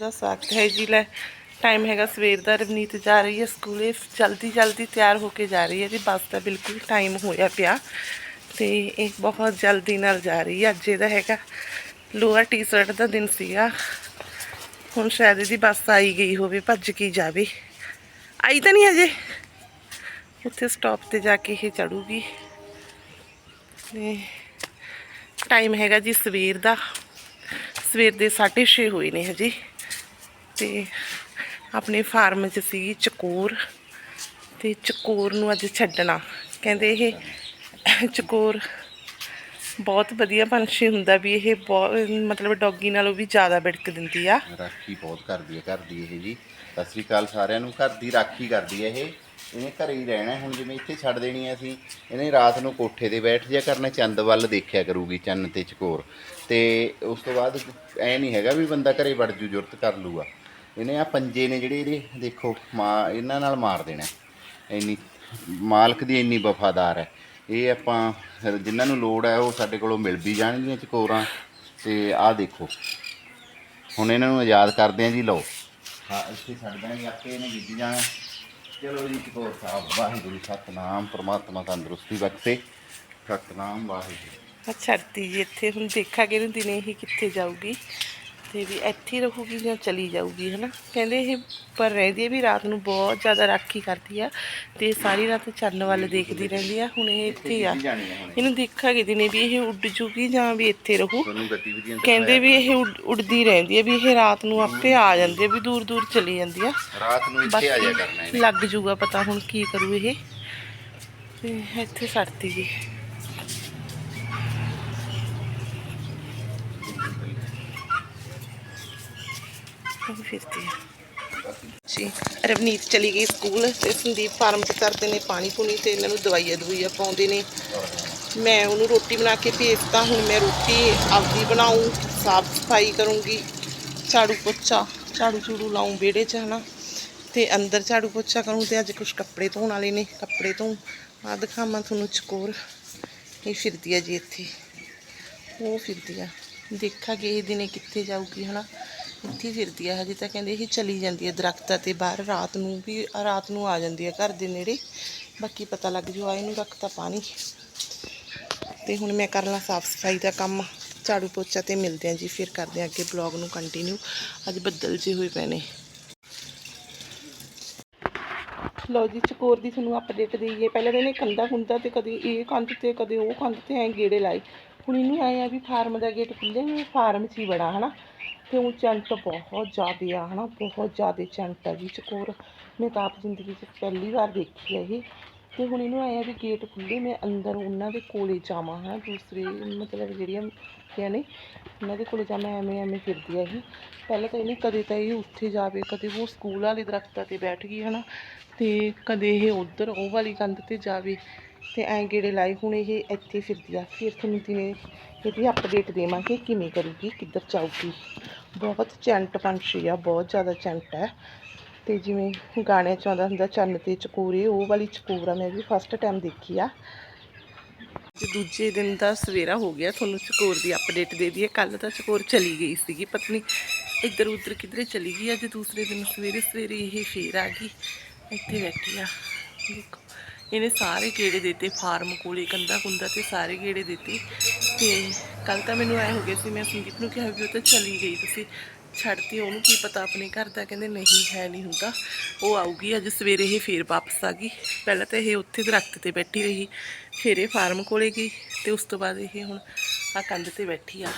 ਦਾ ਸਵਾਗਤ ਹੈ ਜੀ। ਲੈ ਟਾਈਮ ਹੈਗਾ ਸਵੇਰ ਦਾ, ਰਵਨੀਤ ਜਾ ਰਹੀ ਹੈ ਸਕੂਲੇ। ਜਲਦੀ ਜਲਦੀ ਤਿਆਰ ਹੋ ਕੇ ਜਾ ਰਹੀ ਹੈ ਜੀ। ਬੱਸ ਦਾ ਬਿਲਕੁਲ ਟਾਈਮ ਹੋਇਆ ਪਿਆ। ਤੇ ਇਹ ਬਹੁਤ ਜਲਦੀ ਨਾਲ ਜਾ ਰਹੀ ਹੈ। ਅੱਜ ਇਹਦਾ ਹੈਗਾ ਲੋਅਰ ਟੀ-ਸ਼ਰਟ ਦਾ ਦਿਨ ਸੀਗਾ। ਹੁਣ ਸ਼ਾਇਦ ਇਹਦੀ ਬੱਸ ਆਈ ਗਈ ਹੋਵੇ, ਭੱਜ ਕੇ ਜਾਵੇ। ਆਈ ਤਾਂ ਨਹੀਂ ਹਜੇ। ਉੱਥੇ ਸਟਾਪ ਤੇ ਜਾ ਕੇ ਇਹ ਚੜੂਗੀ। ਤੇ ਟਾਈਮ ਹੈਗਾ ਜੀ ਸਵੇਰ ਦਾ। ਸਵੇਰ ਦੇ 6:30 ਹੋਏ ਨੇ ਹਜੇ। ਤੇ ਆਪਣੇ ਫਾਰਮ 'ਚ ਸੀਗੀ ਚਕੋਰ ਤੇ ਚਕੋਰ ਨੂੰ ਅੱਜ ਛੱਡਣਾ। ਕਹਿੰਦੇ ਇਹ ਚਕੋਰ ਬਹੁਤ ਵਧੀਆ ਪੰਛੀ ਹੁੰਦਾ ਵੀ ਇਹ ਬਹੁਤ, ਮਤਲਬ ਡੌਗੀ ਨਾਲੋਂ ਵੀ ਜ਼ਿਆਦਾ ਬਿੜਕ ਦਿੰਦੀ ਆ। ਰਾਖੀ ਬਹੁਤ ਕਰਦੀ ਹੈ ਘਰ ਦੀ ਇਹ ਜੀ ਸਤਿ ਸ੍ਰੀ ਅਕਾਲ ਸਾਰਿਆਂ ਨੂੰ, ਘਰ ਦੀ ਰਾਖੀ ਕਰਦੀ ਹੈ ਇਹ। ਇਹਨੇ ਘਰੇ ਹੀ ਰਹਿਣਾ ਹੈ। ਹੁਣ ਜਿਵੇਂ ਇੱਥੇ ਛੱਡ ਦੇਣੀ ਹੈ ਅਸੀਂ, ਇਹਨੇ ਰਾਤ ਨੂੰ ਕੋਠੇ ਤੇ ਬੈਠ ਜਾ ਕਰਨਾ, ਚੰਦ ਵੱਲ ਦੇਖਿਆ ਕਰੂਗੀ ਚੰਨ ਤੇ ਚਕੋਰ। ਤੇ ਉਸ ਤੋਂ ਬਾਅਦ ਐ ਨਹੀਂ ਹੈਗਾ ਵੀ ਬੰਦਾ ਘਰੇ ਵੜ ਜੂ, ਜੁਰਤ ਕਰ ਲੂਗਾ ਇਹਨੇ ਆ ਪੰਜੇ ਨੇ ਜਿਹੜੇ ਇਹਦੇ, ਦੇਖੋ, ਮਾ, ਇਹਨਾਂ ਨਾਲ ਮਾਰ ਦੇਣਾ। ਇੰਨੀ, ਮਾਲਕ ਦੀ ਇੰਨੀ ਵਫਾਦਾਰ ਹੈ। ਇਹ ਆਪਾਂ, ਜਿਨ੍ਹਾਂ ਨੂੰ ਲੋੜ ਹੈ, ਉਹ ਸਾਡੇ ਕੋਲੋਂ ਮਿਲ ਵੀ ਜਾਣਗੀਆਂ ਚਕੋਰਾਂ। ਤੇ ਆਹ ਦੇਖੋ, ਹੁਣ ਇਹਨਾਂ ਨੂੰ ਆਜ਼ਾਦ ਕਰਦੇ ਆ ਜੀ, ਲਓ। ਹਾਂ, ਇੱਥੇ ਛੱਡ ਦਾਂਗੇ ਆਪੇ ਇਹਨੇ ਗਿੱਜ ਜਾਣਾ। ਚਲੋ ਜੀ, ਚਕੋਰ ਸਾਹਿਬ, ਵਾਹਿਗੁਰੂ, ਸਤਨਾਮ, ਪ੍ਰਮਾਤਮਾ ਤੰਦਰੁਸਤੀ ਬਖਸ਼ੇ। ਸਤਨਾਮ, ਵਾਹਿਗੁਰੂ। ਅੱਛਾ ਜੀ ਇੱਥੇ, ਹੁਣ ਦੇਖਾਂਗੇ ਇਹਨੂੰ ਦਿਨੇ ਹੀ ਕਿੱਥੇ ਜਾਊਗੀ। ਤੇ ਵੀ ਇੱਥੇ ਰਹੂਗੀ ਜਾਂ ਚਲੀ ਜਾਊਗੀ ਹਨਾ? ਕਹਿੰਦੇ ਇਹ ਪਰ ਰਹਿੰਦੀ ਹੈ ਵੀ ਰਾਤ ਨੂੰ ਬਹੁਤ ਜ਼ਿਆਦਾ ਰਾਖੀ ਕਰਦੀ ਆ ਤੇ ਸਾਰੀ ਰਾਤ ਚੰਨ ਵੱਲ ਦੇਖਦੀ ਰਹਿੰਦੀ ਆ ਹੁਣ ਇਹ ਇੱਥੇ ਆ। ਇਹਨੂੰ ਦੇਖਾਂਗੇ ਦਿਨੇ ਵੀ ਇਹ ਉੱਡ ਜੂਗੀ ਜਾਂ ਵੀ ਇੱਥੇ ਰਹੂ। ਕਹਿੰਦੇ ਵੀ ਇਹ ਉੱਡ- ਉੱਡਦੀ ਰਹਿੰਦੀ ਹੈ ਵੀ ਇਹ ਰਾਤ ਨੂੰ ਆਪੇ ਆ ਜਾਂਦੀ ਹੈ ਵੀ ਦੂਰ ਦੂਰ ਚਲੀ ਜਾਂਦੀ ਆ। ਰਾਤ ਨੂੰ ਇੱਥੇ ਆ ਜਾ ਕਰਨਾ ਲੱਗ ਜੂਗਾ ਪਤਾ ਹੁਣ ਕੀ ਕਰੂ ਇਹ। ਤੇ ਇੱਥੇ ਛੱਡਤੀ ਜੀ। ਉਹ ਫਿਰਦੀ ਹੈ ਜੀ, ਰਵਨੀਤ ਚਲੀ ਗਈ ਸਕੂਲ ਤੇ ਸੰਦੀਪ ਫਾਰਮ ਤੇ ਕਰਦੇ ਨੇ ਪਾਣੀ ਪੂਣੀ ਤੇ ਇਹਨਾਂ ਨੂੰ ਦਵਾਈਆਂ ਦਵਾਈਆਂ ਪਾਉਂਦੇ ਨੇ। ਮੈਂ ਉਹਨੂੰ ਰੋਟੀ ਬਣਾ ਕੇ ਭੇਜਤਾ ਹੁਣ ਮੈਂ ਰੋਟੀ ਆਪਦੀ ਬਣਾਉਂ ਸਾਫ਼ ਸਫ਼ਾਈ ਕਰੂੰਗੀ। ਝਾੜੂ ਪੋਚਾ, ਝਾੜੂ ਝੂੜੂ ਲਾਉਂ ਵਿਹੜੇ 'ਚ ਹਨਾ। ਤੇ ਅੰਦਰ ਝਾੜੂ ਪੋਚਾ ਕਰੂੰ ਤੇ ਅੱਜ ਕੁਝ ਕੱਪੜੇ ਧੋਣ ਵਾਲੇ ਨੇ, ਕੱਪੜੇ ਧੋ ਆ ਦਿਖਾਵਾਂ ਤੁਹਾਨੂੰ ਚਕੋਰ। ਇਹ ਫਿਰਦੀ ਆ ਜੀ ਇੱਥੇ। ਉਹ ਫਿਰਦੀ ਆ। ਦੇਖਾਂਗੇ ਇਹ ਦਿਨੇ ਕਿੱਥੇ ਜਾਊਗੀ ਹਨਾ। ਇੱਥੇ ਫਿਰਦੀ ਆ, ਹਜੇ ਤਾਂ ਕਹਿੰਦੇ ਇਹ ਚਲੀ ਜਾਂਦੀ ਹੈ ਦਰਖਤਾਂ ਤੇ ਬਾਹਰ, ਰਾਤ ਨੂੰ ਵੀ, ਰਾਤ ਨੂੰ ਆ ਜਾਂਦੀ ਹੈ ਘਰ ਦੇ ਨੇੜੇ। ਬਾਕੀ ਪਤਾ ਲੱਗ ਜੂ ਆ ਇਹਨੂੰ ਰੱਖਤਾ ਪਾਣੀ। ਤੇ ਹੁਣ ਮੈਂ ਕਰ ਲਾਂ ਸਾਫ਼ ਸਫ਼ਾਈ ਦਾ ਕੰਮ। ਝਾੜੂ ਪੋਚਾ ਤੇ ਮਿਲਦੇ ਆਂ ਜੀ, ਫਿਰ ਕਰਦੇ ਆਂ ਅੱਗੇ ਬਲੌਗ ਨੂੰ ਕੰਟੀਨਿਊ ਅੱਜ ਬੱਦਲ ਜੇ ਹੋਏ ਪਏ ਨੇ। ਲੋ ਜੀ, ਚਕੋਰ ਦੀ ਤੁਹਾਨੂੰ ਅਪਡੇਟ ਦਈਏ। ਪਹਿਲਾਂ ਤਾਂ ਇਹਨੇ ਕੰਦਾ ਹੁੰਦਾ ਤੇ ਕਦੇ ਇਹ ਕੰਧ ਤੇ, ਕਦੇ ਉਹ ਕੰਧ ਤੇ ਐਂ ਗੇੜੇ ਲਾਏ। ਹੁਣ ਇਹਨੂੰ ਆਏ ਆ ਵੀ ਫਾਰਮ ਦਾ ਗੇਟ ਖੁੱਲੇ ਨੇ ਫਾਰਮ 'ਚ ਹੀ ਬੜਾ, ਹਨਾ? ਤੇ ਉਹ ਚੰਟ ਬਹੁਤ ਜ਼ਿਆਦੇ ਆ, ਹਨਾ? ਬਹੁਤ ਜ਼ਿਆਦੇ ਚੰਟ ਆ ਜੀ ਚਕੋਰ ਮੈਂ ਤਾਂ ਆਪ ਜ਼ਿੰਦਗੀ 'ਚ ਪਹਿਲੀ ਵਾਰ ਦੇਖੀ ਆ ਇਹ। ਤੇ ਹੁਣ ਇਹਨੂੰ ਆਇਆ ਵੀ ਗੇਟ ਖੁੱਲੇ ਮੈਂ ਅੰਦਰ ਉਹਨਾਂ ਦੇ ਕੋਲੇ ਜਾਵਾਂ ਹਾਂ ਦੂਸਰੇ ਮਤਲਬ ਜਿਹੜੀਆਂ ਕਿਆ ਨੇ, ਉਹਨਾਂ ਦੇ ਕੋਲੇ ਜਾਵਾਂ, ਐਵੇਂ ਐਵੇਂ ਫਿਰਦੀ ਆ ਇਹ। ਪਹਿਲਾਂ ਤਾਂ ਇਹਨੇ ਕਦੇ ਤਾਂ ਇਹ ਉੱਥੇ ਜਾਵੇ, ਕਦੇ ਉਹ ਸਕੂਲ ਵਾਲੇ ਦਰਖਤਾਂ ਤੇ ਬੈਠ ਗਈ, ਹਨਾ? ਤੇ ਕਦੇ ਇਹ ਉਧਰ ਉਹ ਵਾਲੀ ਕੰਧ ਤੇ ਜਾਵੇ। ਤੇ ਐਂ ਗੇੜੇ ਲਾਏ ਹੁਣ ਇਹ ਇੱਥੇ ਫਿਰਦੀ ਆ। ਫਿਰ ਤੁਹਾਨੂੰ ਦਿਨੇ ਇਹਦੀ ਅਪਡੇਟ ਦੇਵਾਂਗੇ, ਕਿਵੇਂ ਕਰੂਗੀ, ਕਿੱਧਰ ਜਾਊਗੀ। ਬਹੁਤ ਚੈਂਟ ਪੰਛੀ ਆ, ਬਹੁਤ ਜ਼ਿਆਦਾ ਚੈਂਟ ਹੈ। ਤੇ ਜਿਵੇਂ ਗਾਣਿਆਂ 'ਚ ਆਉਂਦਾ ਹੁੰਦਾ, ਚੰਨ ਤੇ ਚਕੂਰੇ, ਉਹ ਵਾਲੀ ਚਕੂਰਾ ਮੈਂ ਵੀ ਫਸਟ ਟਾਈਮ ਦੇਖੀ ਆ। ਅੱਜ ਦੂਜੇ ਦਿਨ ਦਾ ਸਵੇਰਾ ਹੋ ਗਿਆ, ਤੁਹਾਨੂੰ ਚਕੋਰ ਦੀ ਅਪਡੇਟ ਦੇ ਦਈਏ। ਕੱਲ ਤਾਂ ਚਕੋਰ ਚਲੀ ਗਈ ਸੀਗੀ, ਪਤਨੀ ਇੱਧਰ ਉੱਧਰ ਕਿਧਰੇ ਚਲੀ ਗਈ। ਅੱਜ ਦੂਸਰੇ ਦਿਨ ਸਵੇਰੇ ਸਵੇਰੇ ਇਹ ਫੇਰ ਆ ਗਈ, ਇੱਥੇ ਬੈਠੀ ਆ। ਦੇਖੋ। ਇਹਨੇ ਸਾਰੇ ਗੇੜੇ ਦਿੱਤੇ, ਫਾਰਮ ਕੋਲੇ ਕੰਦਾ ਕੁੰਦਾ ਤੇ ਸਾਰੇ ਗੇੜੇ ਦਿੱਤੇ ਤੇ ਕੱਲ ਤਾਂ ਮੈਨੂੰ ਐ ਹੋ ਗਿਆ ਸੀ, ਮੈਂ ਸੰਦੀਪ ਨੂੰ ਕਿਹਾ ਵੀ ਉਹ ਤਾਂ ਚਲੀ ਗਈ ਤੁਸੀਂ ਛੱਡਤੀ ਉਹਨੂੰ ਕੀ ਪਤਾ ਆਪਣੇ ਘਰ ਦਾ, ਕਹਿੰਦੇ ਨਹੀਂ, ਹੈ ਨਹੀਂ ਹੁੰਦਾ। ਉਹ ਆਊਗੀ, ਅੱਜ ਸਵੇਰੇ ਇਹ ਫੇਰ ਵਾਪਸ ਆ ਗਈ। ਪਹਿਲਾਂ ਤਾਂ ਇਹ ਉੱਥੇ ਦਰਖਤ ਤੇ ਬੈਠੀ ਰਹੀ, ਫਿਰ ਇਹ ਫਾਰਮ ਕੋਲੇ ਗਈ ਤੇ ਉਸ ਤੋਂ ਬਾਅਦ ਇਹ ਹੁਣ ਆ ਕੰਧ ਤੇ ਬੈਠੀ ਆ।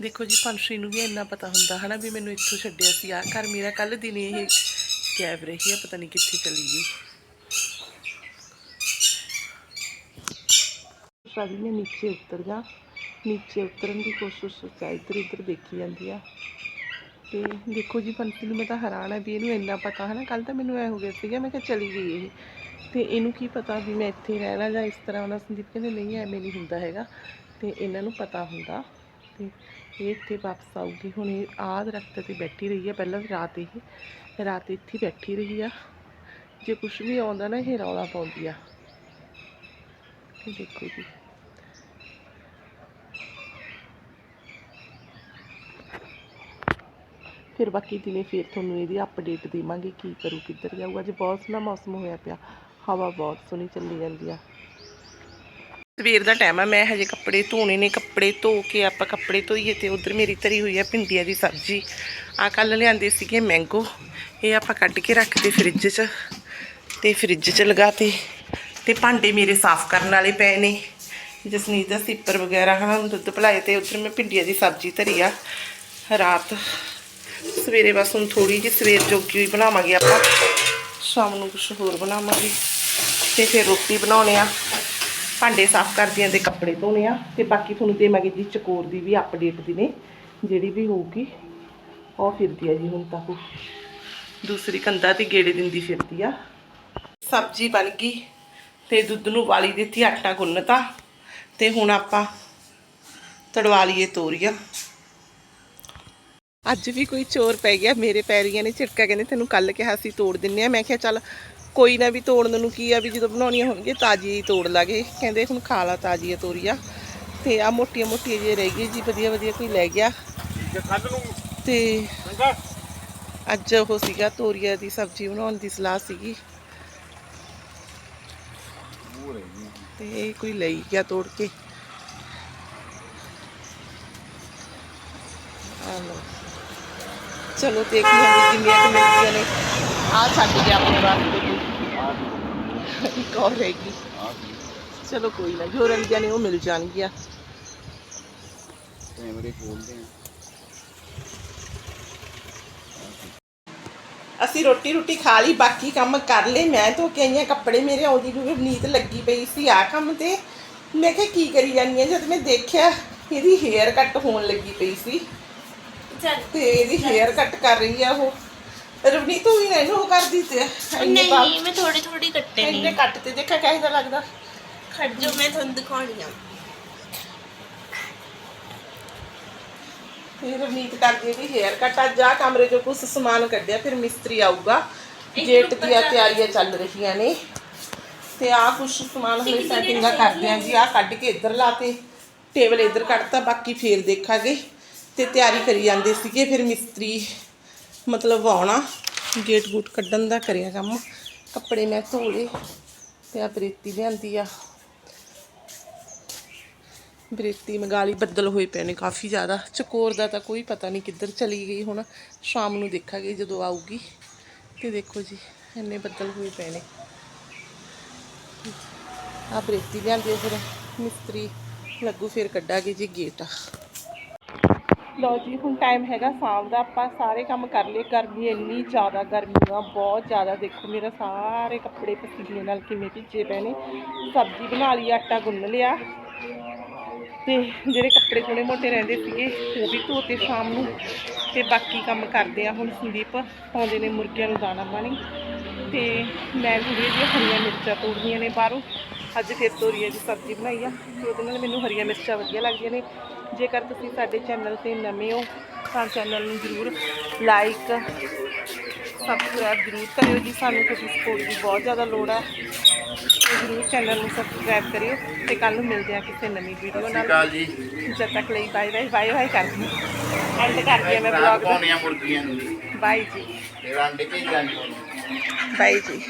ਦੇਖੋ ਜੀ, ਪੰਛੀ ਨੂੰ ਵੀ ਇੰਨਾ ਪਤਾ ਹੁੰਦਾ ਹਨਾ ਵੀ ਮੈਨੂੰ ਇੱਥੋਂ ਛੱਡਿਆ ਸੀ। ਆ ਘਰ ਮੇਰਾ ਕੱਲ ਦਿਨ ਇਹ ਕੈਬ ਰਹੀ ਆ, ਪਤਾ ਨਹੀਂ ਕਿੱਥੇ ਚਲੀ ਗਈ। ਸਾਡੀ ਨੇ ਨੀਚੇ ਉਤਰ ਜਾ। ਨੀਚੇ ਉਤਰਨ ਦੀ ਕੋਸ਼ਿਸ਼ ਸੋਚਾ ਇੱਧਰ ਉੱਧਰ ਦੇਖੀ ਜਾਂਦੀ ਆ। ਤੇ ਦੇਖੋ ਜੀ ਪੰਛੀ ਨੂੰ ਮੈਂ ਤਾਂ ਹੈਰਾਨ ਆ ਵੀ ਇਹਨੂੰ ਇੰਨਾ ਪਤਾ ਹੈ ਨਾ ਕੱਲ ਤਾਂ ਮੈਨੂੰ ਐ ਹੋ ਗਿਆ ਸੀਗਾ, ਮੈਂ ਕਿਹਾ ਚਲੀ ਗਈ ਇਹ। ਤੇ ਇਹਨੂੰ ਕੀ ਪਤਾ ਵੀ ਮੈਂ ਇੱਥੇ ਰਹਿਣਾ ਜਾਂ ਇਸ ਤਰ੍ਹਾਂ ਉਹਨਾਂ ਸੰਦੀਪ ਕਹਿੰਦੇ, ਨਹੀਂ, ਐਵੇਂ ਨਹੀਂ ਹੁੰਦਾ ਹੈਗਾ। ਤੇ ਇਹਨਾਂ ਨੂੰ ਪਤਾ ਹੁੰਦਾ। ਤੇ ਇਹ ਇੱਥੇ ਵਾਪਸ ਆਊਗੀ। ਹੁਣ ਇਹ ਆਹ ਦਰਖਤ ਤੇ ਬੈਠੀ ਰਹੀ ਆ। ਪਹਿਲਾਂ ਰਾਤ ਇਹ, ਰਾਤ ਇੱਥੇ ਬੈਠੀ ਰਹੀ ਆ। ਜੇ ਕੁਝ ਵੀ ਆਉਂਦਾ ਨਾ, ਇਹ ਰੌਲਾ ਪਾਉਂਦੀ ਆ। ਦੇਖੋ ਜੀ। ਫਿਰ ਬਾਕੀ ਦਿਨੇ ਫਿਰ ਤੁਹਾਨੂੰ ਇਹਦੀ ਅਪਡੇਟ ਦੇਵਾਂਗੇ ਕੀ ਕਰੂ, ਕਿੱਧਰ ਜਾਊਗਾ ਅੱਜ ਬਹੁਤ ਸੋਹਣਾ ਮੌਸਮ ਹੋਇਆ ਪਿਆ। ਹਵਾ ਬਹੁਤ ਸੋਹਣੀ ਚੱਲੀ ਜਾਂਦੀ ਆ। ਸਵੇਰ ਦਾ ਟਾਈਮ ਆ, ਮੈਂ ਹਜੇ ਕੱਪੜੇ ਧੋਣੇ ਨੇ, ਕੱਪੜੇ ਧੋ ਕੇ ਆਪਾਂ ਕੱਪੜੇ ਧੋਈਏ ਤੇ ਉਧਰ ਮੇਰੀ ਧਰੀ ਹੋਈ ਆ ਭਿੰਡੀਆਂ ਦੀ ਸਬਜ਼ੀ। ਆ ਕੱਲ ਲਿਆਂਦੇ ਸੀਗੇ ਮੈਂਗੋ ਇਹ ਆਪਾਂ ਕੱਢ ਕੇ ਰੱਖਦੇ ਫ੍ਰਿਜ 'ਚ ਤੇ ਫ੍ਰਿਜ 'ਚ ਲਗਾਤੇ। ਤੇ ਭਾਂਡੇ ਮੇਰੇ ਸਾਫ਼ ਕਰਨ ਵਾਲੇ ਪਏ ਨੇ। ਜਸਨੀਤ ਦਾ ਸੀਪਰ ਵਗੈਰਾ ਹਨਾ ਦੁੱਧ ਪਿਲਾਏ ਤੇ ਉਧਰ ਮੈਂ ਭਿੰਡੀਆਂ ਦੀ ਸਬਜ਼ੀ ਧਰੀ ਆ। ਰਾਤ ਸਵੇਰੇ ਬਸ ਹੁਣ ਥੋੜੀ ਜਿਹੀ ਸਵੇਰ ਜੋਗੀ ਹੋਈ ਬਣਾਵਾਂਗੇ ਆਪਾਂ। ਸ਼ਾਮ ਨੂੰ ਕੁਝ ਹੋਰ ਬਣਾਵਾਂਗੇ। ਤੇ ਫਿਰ ਰੋਟੀ ਬਣਾਉਣੇ ਆ। ਭਾਂਡੇ ਸਾਫ਼ ਕਰਦੀਆਂ ਤੇ ਕੱਪੜੇ ਧੋਣੇ ਆ। ਤੇ ਬਾਕੀ ਤੁਹਾਨੂੰ ਦੇਵਾਂਗੇ ਜੀ ਚਕੋਰ ਦੀ ਵੀ ਅਪਡੇਟ ਦਿਨੇ ਜਿਹੜੀ ਵੀ ਹੋਊਗੀ। ਉਹ ਫਿਰਦੀ ਆ ਜੀ ਹੁਣ ਤੱਕ ਦੂਸਰੀ ਕੰਧਾ ਤੇ ਗੇੜੇ ਦਿੰਦੀ ਫਿਰਦੀ ਆ। ਸਬਜ਼ੀ ਬਣ ਗਈ। ਤੇ ਦੁੱਧ ਨੂੰ ਵਾਲੀ ਦਿੱਤੀ, ਆਟਾ ਗੁੰਨਤਾ। ਤੇ ਹੁਣ ਆਪਾਂ ਤੜਵਾ ਲਈਏ ਤੋਰੀਆਂ। ਅੱਜ ਵੀ ਕੋਈ ਚੋਰ ਪੈ ਗਿਆ ਮੇਰੇ ਪੈਰੀਆਂ ਨੇ ਝਿੜਕਾ ਕਹਿੰਦੇ ਤੈਨੂੰ ਕੱਲ ਕਿਹਾ ਸੀ ਤੋੜ ਦਿੰਨੇ ਆ। ਮੈਂ ਕਿਹਾ ਚੱਲ ਕੋਈ ਨਾ ਵੀ ਤੋੜਨ ਨੂੰ ਕੀ ਆ ਵੀ ਜਦੋਂ ਬਣਾਉਣੀਆਂ ਹੋਣਗੀਆਂ ਤਾਜ਼ੀ ਹੀ ਤੋੜ ਲਾਗੇ। ਕਹਿੰਦੇ ਹੁਣ ਖਾ ਲਾ ਤਾਜ਼ੀਆਂ ਤੋਰੀਆਂ। ਤੇ ਆ ਮੋਟੀਆਂ ਮੋਟੀਆਂ ਜਿਹੀ ਰਹਿ ਗਈ ਜੀ ਵਧੀਆ ਵਧੀਆ ਕੋਈ ਲੈ ਗਿਆ। ਤੇ ਅੱਜ ਉਹ ਸੀਗਾ ਤੋਰੀਆ ਦੀ ਸਬਜ਼ੀ ਬਣਾਉਣ ਦੀ ਸਲਾਹ ਸੀਗੀ। ਤੇ ਕੋਈ ਲਈ ਗਿਆ ਤੋੜ ਕੇ। ਆ ਲਓ। ਚਲੋ ਦੇਖਦੇ ਹਾਂ ਜਿੰਨੀਆਂ ਕੁ ਮਿਲਦੀਆਂ ਨੇ। ਆ ਛੱਡ ਗਿਆ ਆਪਣੇ ਵਾਸਤੇ ਇੱਕ ਹੋਰ ਰਹੇਗੀ ਚਲੋ ਕੋਈ ਨਾ, ਜੋ ਰੰਗੀਆਂ ਨੇ ਉਹ ਮਿਲ ਜਾਣਗੀਆਂ। ਕੈਮਰੇ ਖੋਲਦੇ ਆ ਅਸੀਂ ਰੋਟੀ ਰੋਟੀ ਖਾ ਲਈ, ਬਾਕੀ ਕੰਮ ਕਰ ਲਏ। ਮੈਂ ਧੋ ਕੇ ਆਈਆਂ ਕੱਪੜੇ ਮੇਰੇ, ਆਉਂਦੀ ਨੂੰ ਨੀਂਦ ਲੱਗੀ ਪਈ ਸੀ। ਆ ਕੰਮ ਤੇ ਮੈਂ ਕਿਹਾ, ਕੀ ਕਰੀ ਜਾਂਦੀ ਆ? ਜਦ ਮੈਂ ਦੇਖਿਆ, ਇਹਦੀ ਹੇਅਰ ਕੱਟ ਹੋਣ ਲੱਗੀ ਪਈ ਸੀ। ਤੇ ਇਹਦੀ ਹੇਅਰ ਕੱਟ ਕਰ ਰਹੀ ਆ ਉਹ। ਰਵਨੀ ਤੂੰ ਹੀ ਨਾ ਇਹਨੂੰ ਉਹ ਕਰਦੀ ਤੇ ਇੰਨੇ ਬਾਲ ਨਹੀਂ ਮੈਂ ਥੋੜੀ ਥੋੜੀ ਕੱਟੇ ਇੰਨੇ ਨਹੀਂ ਕੱਟ ਤੇ ਦੇਖਿਆ ਕਿਹਦਾ ਲੱਗਦਾ। ਖੜ ਜੋ ਮੈਂ ਤੁਹਾਨੂੰ ਦਿਖਾਉਣੀ ਆ। ਫਿਰ ਰਵਨੀਤ ਕਰਦੀ ਵੀ ਹੇਅਰ ਕੱਟ ਅੱਜ ਆ ਕਮਰੇ ਚੋਂ ਕੁਝ ਸਮਾਨ ਕੱਢਿਆ ਫਿਰ ਮਿਸਤਰੀ ਆਊਗਾ। ਗੇਟ ਦੀਆਂ ਤਿਆਰੀਆਂ ਚੱਲ ਰਹੀਆਂ ਨੇ। ਤੇ ਆ ਕੁਝ ਸਮਾਨ ਹਲੇ ਸੈਟਿੰਗਾਂ ਕਰਦੇ ਆਂ ਜੀ। ਆ ਕੱਢ ਕੇ ਇੱਧਰ ਲਾਤੇ। ਟੇਬਲ ਇੱਧਰ ਕੱਢਤਾ ਬਾਕੀ ਫੇਰ ਦੇਖਾਂਗੇ। ਤੇ ਤਿਆਰੀ ਕਰੀ ਜਾਂਦੇ ਸੀਗੇ, ਫਿਰ ਮਿਸਤਰੀ ਮਤਲਬ ਆਉਣਾ ਗੇਟ ਗੂਟ ਕੱਢਣ ਦਾ ਕਰਿਆ ਕੰਮ। ਕੱਪੜੇ ਮੈਂ ਧੋ ਲਏ ਤੇ ਆ ਬਰੇਤੀ ਲਿਆਂਦੀ ਆ। ਬਰੇਤੀ ਮਗਾਲੀ ਬੱਦਲ ਹੋਏ ਪਏ ਨੇ ਕਾਫੀ ਜ਼ਿਆਦਾ। ਚਕੋਰ ਦਾ ਤਾਂ ਕੋਈ ਪਤਾ ਨਹੀਂ ਕਿੱਧਰ ਚਲੀ ਗਈ ਹੁਣ। ਸ਼ਾਮ ਨੂੰ ਦੇਖਾਂਗੇ ਜਦੋਂ ਆਊਗੀ। ਤੇ ਦੇਖੋ ਜੀ, ਇੰਨੇ ਬੱਦਲ ਹੋਏ ਪਏ ਨੇ। ਆ ਬਰੇਤੀ ਲਿਆਂਦੀ ਫਿਰ, ਮਿਸਤਰੀ ਲੱਗੂ ਫਿਰ ਕੱਢਾਂਗੇ ਜੀ ਗੇਟ ਲਓ ਜੀ, ਹੁਣ ਟਾਈਮ ਹੈਗਾ ਸ਼ਾਮ ਦਾ, ਆਪਾਂ ਸਾਰੇ ਕੰਮ ਕਰ ਲਏ ਗਰਮੀ ਇੰਨੀ ਜ਼ਿਆਦਾ ਗਰਮੀ ਆ ਬਹੁਤ ਜ਼ਿਆਦਾ। ਦੇਖੋ ਮੇਰਾ ਸਾਰੇ ਕੱਪੜੇ ਪਸੀਨੇ ਨਾਲ ਕਿਵੇਂ ਭਿੱਜੇ ਪਏ ਨੇ। ਸਬਜ਼ੀ ਬਣਾ ਲਈ, ਆਟਾ ਗੁੰਨ ਲਿਆ। ਤੇ ਜਿਹੜੇ ਕੱਪੜੇ ਥੋੜੇ ਮੋਟੇ ਰਹਿੰਦੇ ਸੀਗੇ, ਉਹ ਵੀ ਧੋਤੇ ਸ਼ਾਮ ਨੂੰ। ਤੇ ਬਾਕੀ ਕੰਮ ਕਰਦੇ ਆ ਹੁਣ ਸੰਦੀਪ। ਪਾਉਂਦੇ ਨੇ ਮੁਰਗਿਆਂ ਨੂੰ ਦਾਣਾ ਪਾਣੀ। ਤੇ ਮੈਂ ਥੋੜ੍ਹੀਆਂ ਜਿਹੀਆਂ ਹਰੀਆਂ ਮਿਰਚਾਂ ਤੋੜਨੀਆਂ ਨੇ ਬਾਹਰੋਂ। ਅੱਜ ਫਿਰ ਤੋਰੀਆਂ ਦੀ ਸਬਜ਼ੀ ਬਣਾਈ ਆ। ਤੇ ਉਹਦੇ ਨਾਲ ਮੈਨੂੰ ਹਰੀਆਂ ਮਿਰਚਾਂ ਵਧੀਆ ਲੱਗਦੀਆਂ ਨੇ। ਜੇਕਰ ਤੁਸੀਂ ਸਾਡੇ ਚੈਨਲ ਤੇ ਨਵੇਂ ਹੋ ਤਾਂ ਚੈਨਲ ਨੂੰ ਜ਼ਰੂਰ ਲਾਈਕ ਸਬਸਕ੍ਰਾਈਬ ਜ਼ਰੂਰ ਕਰਿਓ ਜੀ। ਸਾਨੂੰ ਤੁਹਾਡੀ ਸਪੋਰਟ ਦੀ ਬਹੁਤ ਜ਼ਿਆਦਾ ਲੋੜ ਹੈ। ਤੇ ਜ਼ਰੂਰ ਚੈਨਲ ਨੂੰ ਸਬਸਕ੍ਰਾਈਬ ਕਰਿਓ ਤੇ ਕੱਲ ਨੂੰ ਮਿਲਦੇ ਆ ਕਿਸੇ ਨਵੀਂ ਵੀਡੀਓ ਨਾਲ। ਜੀ। ਜਦ ਤੱਕ ਲਈ ਬਾਏ ਬਾਏ ਬਾਏ ਬਾਏ ਕਰਦੀ ਐਂਡ ਕਰਦੀ ਆ ਮੈਂ ਬਲੌਗ ਦਾ ਪਾਉਣੀਆਂ ਮੁਰਗੀਆਂ ਨੂੰ। ਜੀ। ਬਾਏ ਜੀ ਤੇ ਅੰਡੇ ਭੇਜਾਂਗੇ ਬਾਏ ਜੀ।